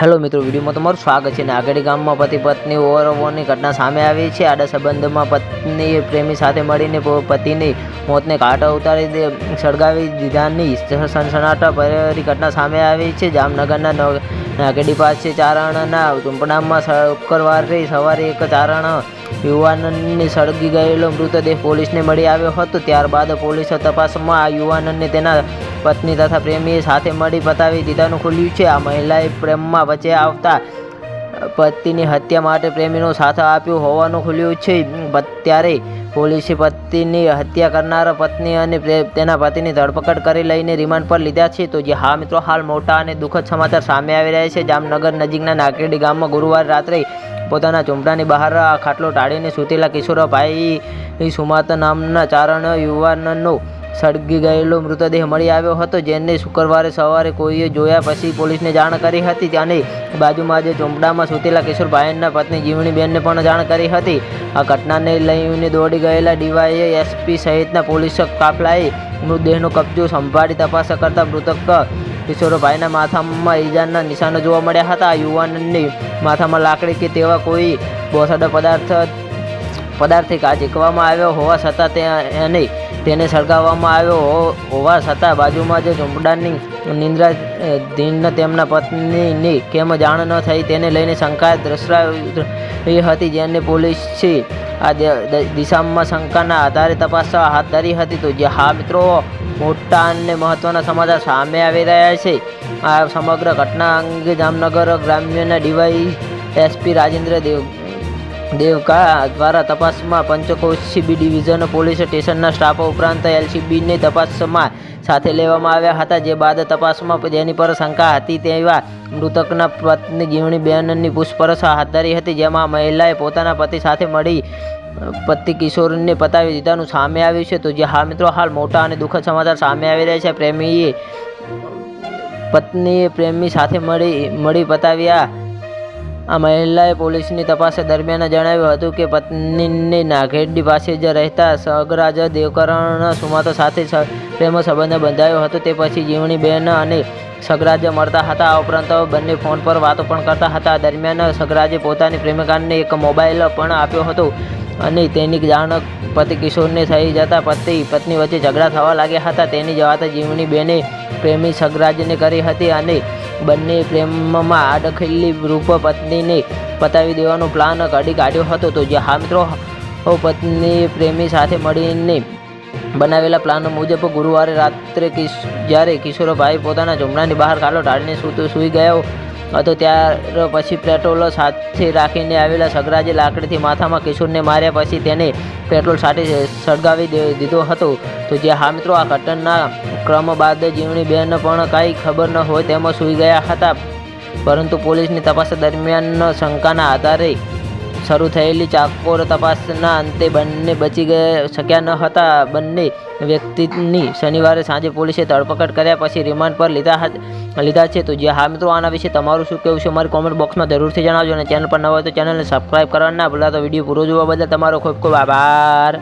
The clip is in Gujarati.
હેલો મિત્રો, વિડીયોમાં તમારું સ્વાગત છે ને આગળ ગામમાં પતિ પત્ની ઓવરઓવરની ઘટના સામે આવી છે. આડા સંબંધમાં પત્નીએ પ્રેમી સાથે મળીને પતિની મોતને ઘાટ ઉતારી દે, સળગાવી દીધાની સનસનાટા ભરેલી ઘટના સામે આવી છે. જામનગરના નાગડી પાસે ચારણના ઝૂંપડામાં શુક્રવારે સવારે એક ચારણ યુવાનને સળગી ગયેલો મૃતદેહ પોલીસને મળી આવ્યો હતો. ત્યારબાદ પોલીસે તપાસમાં આ યુવાનંદને તેના પત્ની તથા પ્રેમીએ સાથે મળી પતાવી દીધાનું ખુલ્યું છે. આ મહિલાએ પ્રેમમાં વચ્ચે આવતા પતિની હત્યા માટે પ્રેમીનો સાથ આપ્યો હોવાનું ખુલ્યું છે. ત્યારે પોલીસે પતિની હત્યા કરનાર પત્ની અને તેના પતિની ધરપકડ કરી લઈને રિમાન્ડ પર લીધા છે. તો જે હા મિત્રો, હાલ મોટા અને દુઃખદ સમાચાર સામે આવી રહ્યા છે. જામનગર નજીકના નાકરેડી ગામમાં ગુરુવાર રાત્રે પોતાના ઝૂંપડાની બહાર ખાટલો ટાળીને સૂતેલા કિશોરભાઈ સુમાત નામના ચારણ યુવાનનો સળગી ગયેલો મૃતદેહ મળી આવ્યો હતો, જેને શુક્રવારે સવારે કોઈએ જોયા પછી પોલીસને જાણ કરી હતી. અને બાજુમાં જે ચોમડામાં સૂતેલા કિશોરભાઈના પત્ની જીવણીબેનને પણ જાણ કરી હતી. આ ઘટનાને લઈને દોડી ગયેલા ડીવાય એસપી સહિતના પોલીસ કાફલાએ મૃતદેહનો કબજો સંભાળી તપાસ કરતા મૃતક કિશોરભાઈના માથામાં ઈજાના નિશાનો જોવા મળ્યા હતા. યુવાનની માથામાં લાકડી કે તેવા કોઈ બોસાડો પદાર્થ પદાર્થથી ઝીકવામાં આવ્યો હોવા છતાં તેને તેને સળગાવવામાં આવ્યો હોવા છતાં બાજુમાં જે ઝૂંપડાની નિંદ્રા દિન તેમના પત્નીની કેમ જાણ ન થઈ તેને લઈને શંકા દર્શાવી હતી જેને પોલીસે આ દિશામાં શંકાના આધારે તપાસ હાથ ધરી હતી. તો જે હા મિત્રો મોટા અને મહત્વના સમાચાર સામે આવી રહ્યા છે. આ સમગ્ર ઘટના અંગે જામનગર ગ્રામ્યના ડીવાય એસપી રાજેન્દ્ર દેવ, દેવકા દ્વારા તપાસમાં પંચકોશી બી ડિવિઝન પોલીસ સ્ટેશનના સ્ટાફ ઉપરાંત એલસીબીની તપાસમાં સાથે લેવામાં આવ્યા હતા. જે બાદ તપાસમાં જેની પર શંકા હતી તેવા મૃતકના પત્ની જીવણી બેનની પૂછપરછ હાથ ધરી હતી. જેમાં મહિલાએ પોતાના પતિ સાથે મળી, પતિ કિશોરને પતાવી દીધાનું સામે આવ્યું છે. તો જે હા મિત્રો, હાલ મોટા અને દુઃખદ સમાચાર સામે આવી રહ્યા છે. પ્રેમીએ, પત્નીએ પ્રેમી સાથે મળી મળી પતાવ્યા આ મહિલાએ પોલીસની તપાસ દરમિયાન જણાવ્યું હતું કે પત્નીને નાઘેડી પાસે જ રહેતા સગરાજ દેવકરણ સુમાતો સાથે પ્રેમ સંબંધ બંધાયો હતો. તે પછી જીવણીબેન અને સગરાજ મળતા હતા. આ ઉપરાંત બંને ફોન પર વાતો પણ કરતા હતા. દરમિયાન સગરાજે પોતાની પ્રેમિકાને એક મોબાઈલ પણ આપ્યો હતો અને તેની જાણ પતિ કિશોરને થઈ જતાં પતિ, પત્ની વચ્ચે ઝઘડા થવા લાગ્યા હતા. તેની જવાતા જીવણી બેને પ્રેમી સગરાજને કરી હતી અને બંને પ્રેમમાં આડખેલી રૂપ પત્નીને પતાવી દેવાનો પ્લાન ઘડી કાઢ્યો હતો. તો જે હા મિત્રો પત્ની પ્રેમી સાથે મળીને બનાવેલા પ્લાન મુજબ ગુરુવારે રાત્રે જ્યારે કિશોરભાઈ પોતાના જમણાની બહાર કાલો ટાળીને સૂતો સૂઈ ગયો હતો. ત્યાર પછી પેટ્રોલ સાથે રાખીને આવેલા સગરાજે લાકડીથી માથામાં કિશોરને માર્યા પછી તેને પેટ્રોલ સાથે સળગાવી દીધો હતો. તો જે હા મિત્રો, આ ઘટના ક્રમ બાદ જીવણી બેન પણ કાંઈ ખબર ન હોય તેમાં સૂઈ ગયા હતા. પરંતુ પોલીસની તપાસ દરમિયાન શંકાના આધારે શરૂ થયેલી ચાકોર તપાસના અંતે બંને બચી ગયા શક્યા ન હતા. બંને વ્યક્તિની શનિવારે સાંજે પોલીસે ધરપકડ કર્યા પછી રિમાન્ડ પર લીધા લીધા છે. તો જે, હા મિત્રો, આના વિશે તમારું શું કહેવું છે મારી કોમેન્ટ બોક્સમાં જરૂરથી જણાવજો અને ચેનલ પર ન હોય તો ચેનલને સબસ્ક્રાઈબ કરવાના ના ભૂલતા. તો વીડિયો પૂરો જોવા બદલ તમારો ખૂબ ખૂબ આભાર.